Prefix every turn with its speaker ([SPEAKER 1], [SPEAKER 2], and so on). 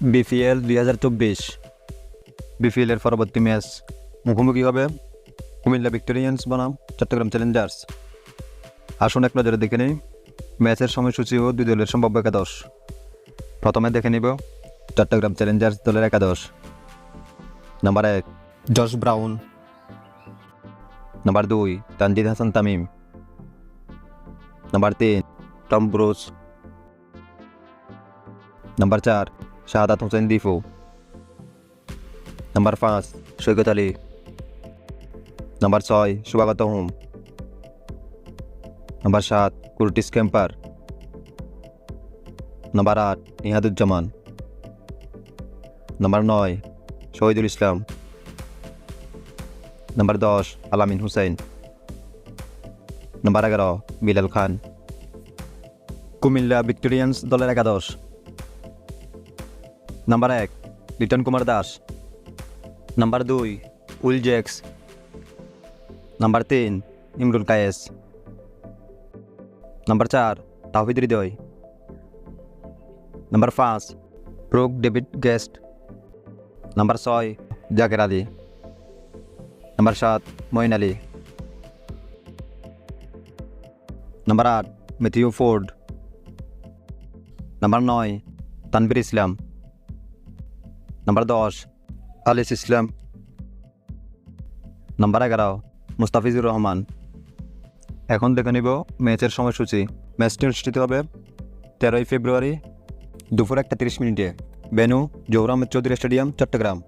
[SPEAKER 1] BPL দুই হাজার চব্বিশ। বিপিএলের পরবর্তী ম্যাচ মুখোমুখি হবে কুমিল্লা ভিক্টোরিয়ান্স বনাম, চট্টগ্রাম চ্যালেঞ্জার্স। আসুন এক নজরে দেখে নিই, ম্যাচের সময়সূচি ও দুই দলের সম্ভাব্য একাদশ। প্রথমে দেখে নিব চট্টগ্রাম চ্যালেঞ্জার্স দলের একাদশ। নাম্বার এক, জশ ব্রাউন। নাম্বার দুই, তানজিদ হাসান তামিম। নাম্বার তিন, টম ব্রুস। নাম্বার চার শাহাদাত হোসেন দিফু নাম্বার পাঁচ সৈকত আলী নাম্বার ছয় সুবাগত হোম নাম্বার সাত কুরটিস ক্যাম্পার নাম্বার আট নিহাদুজ্জামান নাম্বার নয় শহীদুল ইসলাম নাম্বার দশ আলামিন হুসাইন নাম্বার এগারো বিলাল খান কুমিল্লা ভিক্টোরিয়ান্স দলের একাদশ। নাম্বার এক লিটন কুমার দাস নাম্বার দুই উইল জ্যাক্স নাম্বার তিন ইমরুল কায়েস নাম্বার চার তাহিদ হৃদয় নাম্বার পাঁচ প্রোক ডেভিড গেস্ট নাম্বার ছয় জাকের আলী নাম্বার সাত মঈন আলী নাম্বার আট মেথিউ ফোর্ড নাম্বার নয় তানবির ইসলাম নাম্বার দশ আলিস ইসলাম। নাম্বার এগারো, মুস্তাফিজুর রহমান। এখন দেখে নিব ম্যাচের সময়সূচি। ম্যাচটি অনুষ্ঠিত হবে তেরোই ফেব্রুয়ারি দুপুর একটা তিরিশ মিনিটে। বেনু জহুর আহমেদ চৌধুরী স্টেডিয়াম, চট্টগ্রাম।